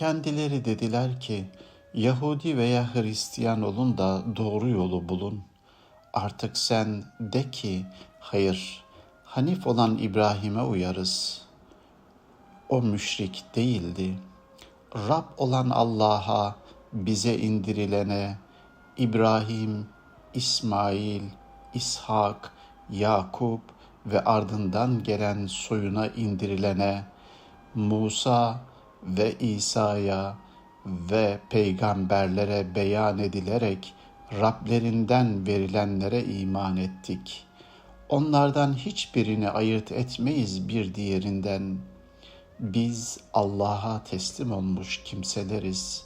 Kendileri dediler ki, Yahudi veya Hristiyan olun da doğru yolu bulun. Artık sen de ki, hayır, Hanif olan İbrahim'e uyarız. O müşrik değildi. Rab olan Allah'a, bize indirilene, İbrahim, İsmail, İshak, Yakup ve ardından gelen soyuna indirilene, Musa ve İsa'ya ve peygamberlere beyan edilerek Rablerinden verilenlere iman ettik. Onlardan hiçbirini ayırt etmeyiz bir diğerinden. Biz Allah'a teslim olmuş kimseleriz.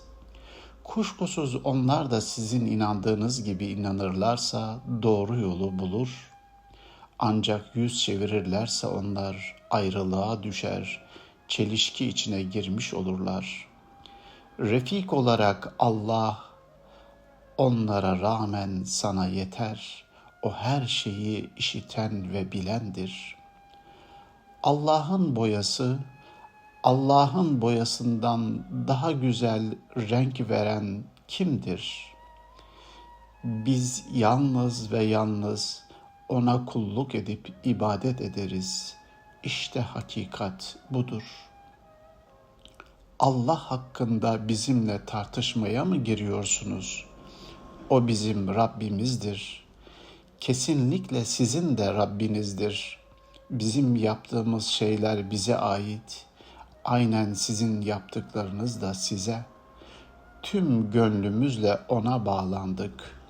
Kuşkusuz onlar da sizin inandığınız gibi inanırlarsa doğru yolu bulur. Ancak yüz çevirirlerse onlar ayrılığa düşer, çelişki içine girmiş olurlar. Refik olarak Allah onlara rağmen sana yeter. O her şeyi işiten ve bilendir. Allah'ın boyası Allah'ın boyasından daha güzel renk veren kimdir? Biz yalnız ve yalnız ona kulluk edip ibadet ederiz. İşte hakikat budur. Allah hakkında bizimle tartışmaya mı giriyorsunuz? O bizim Rabbimizdir. Kesinlikle sizin de Rabbinizdir. Bizim yaptığımız şeyler bize ait. Aynen sizin yaptıklarınız da size. Tüm gönlümüzle ona bağlandık.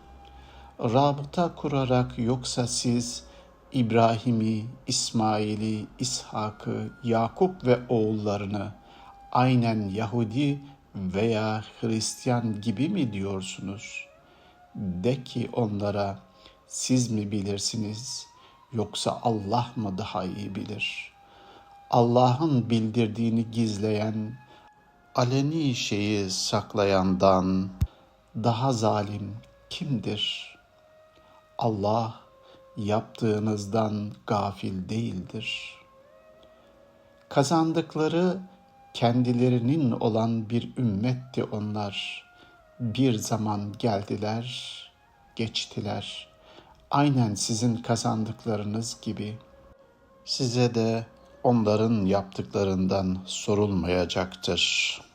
Rabıta kurarak yoksa siz İbrahim'i, İsmail'i, İshak'ı, Yakup ve oğullarını aynen Yahudi veya Hristiyan gibi mi diyorsunuz? De ki onlara siz mi bilirsiniz yoksa Allah mı daha iyi bilir? Allah'ın bildirdiğini gizleyen, aleni şeyi saklayandan daha zalim kimdir? Allah yaptığınızdan gafil değildir. Kazandıkları kendilerinin olan bir ümmetti onlar. Bir zaman geldiler, geçtiler. Aynen sizin kazandıklarınız gibi. Size de onların yaptıklarından sorulmayacaktır.''